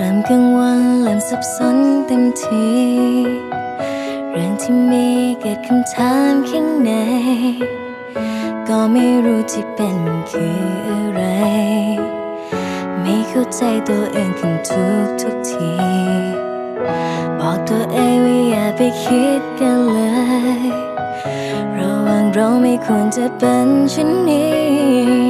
ริ่มกังวลเริ่มสับสนเต็มทีเรื่องที่มีเกิดคำถามข้างใน ก็ไม่รู้ที่เป็นมันคืออะไร ไม่เข้าใจตัวเองขึ้นทุกทุกที บอกตัวเองว่าอย่าไปคิดกันเลยระว่างเราไม่ควรจะเป็นเช่นนี้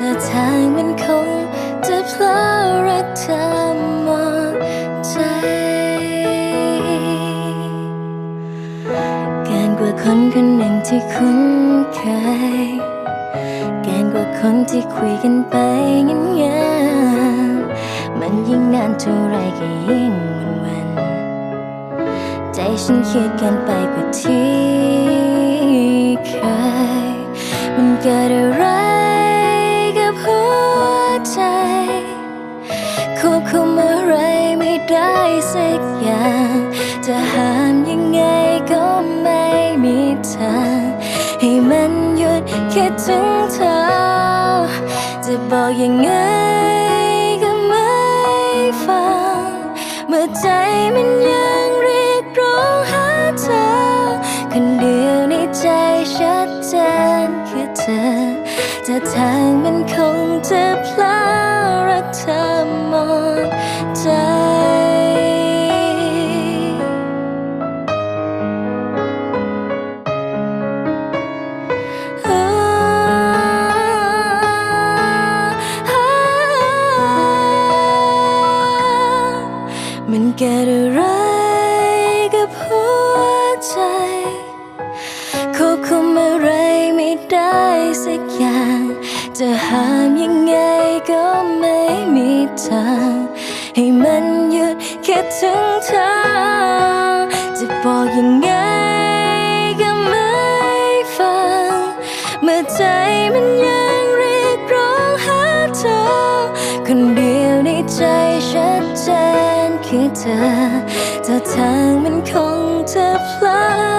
ถ้าทางมันคงจะเพลอรักเธอหมดใจกินกว่าคนคนหนึ่งที่คุ้นเคยกินกว่าคนที่คุยกันไปงั้นงนๆมันยิ่งนานเท่าไรก็ยิ่งวันวันใจฉันคิดกันไปกว่าที่เคยมันเกิดอะไร ได้สักอย่าง จะห้ามยังไงก็ไม่มีทาง ให้มันหยุดคิดถึงเธอ จะบอกยังไงก็ไม่ฟัง เมื่อใจมันยังเรียกร้องหาเธอ คนเดียวในใจชัดเจนคือเธอจะทางมันคงจะพลา ได้สักอย่าง จะห้ามยังไงก็ไม่มีทาง ให้มันหยุดคิดถึงเธอ จะบอกยังไงก็ไม่ฟัง เมื่อใจมันยังเรียกร้องหาเธอ คนเดียวในใจชัดเจนคือเธอถ้าทางมันคงจะพลาด